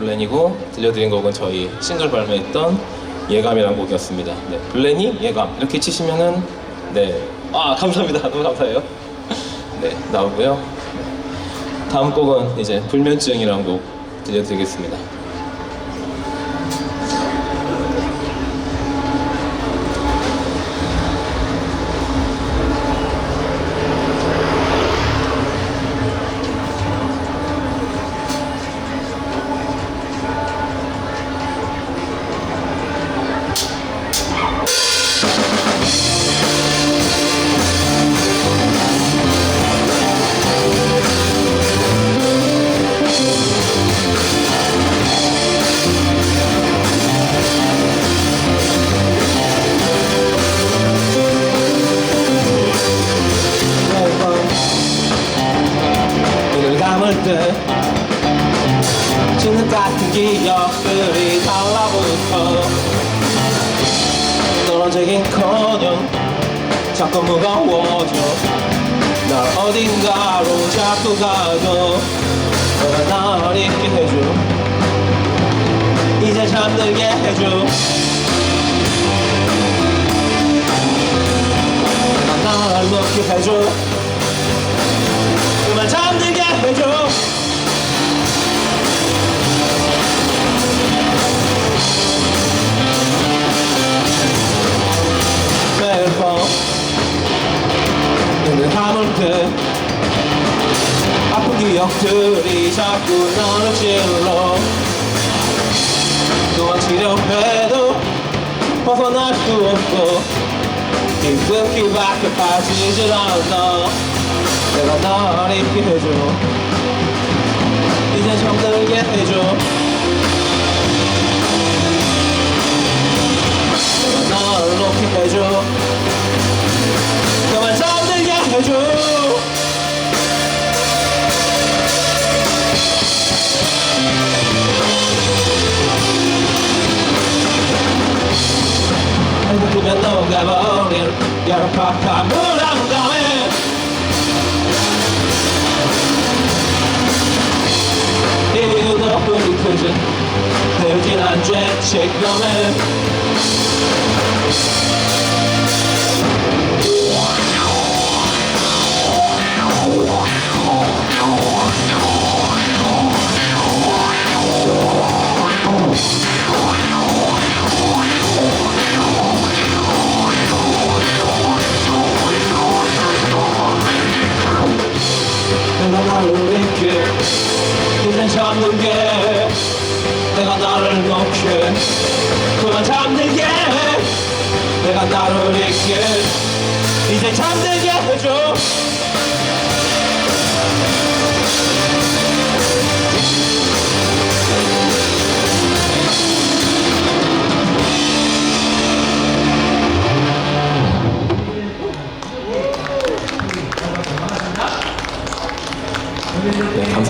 블렌이고 들려드린 곡은 저희 싱글 발매했던 예감이라는 곡이었습니다. 네, 블렌이 예감 이렇게 치시면은 네, 아 감사합니다. 너무 감사해요. 네, 나오고요. 다음 곡은 이제 불면증이라는 곡 들려드리겠습니다. 지는 같은 기억들이 달라붙어 떨어지긴커녕 자꾸 무거워져. 날 어딘가로 자꾸 가도 너가 날 잊게 해줘. 이제 잠들게 해줘. 날 놓게 해줘 때 아픈 기억들이 자꾸 너를 찔러. 또한 치료해도 벗어날 수 없고 깊숙이밖에 빠지질 않아. 내가 널 잊게 해줘. 이제 잠들게 해줘 devil in your papa mood I'm going Yılda bu yıkıcı Sevgilen cenk çekmemi 크진 늘진 않 죄책감에 내가 나를 놓게. 그만 잠들게 내가 나를 잊게. 이제 잠들게 해줘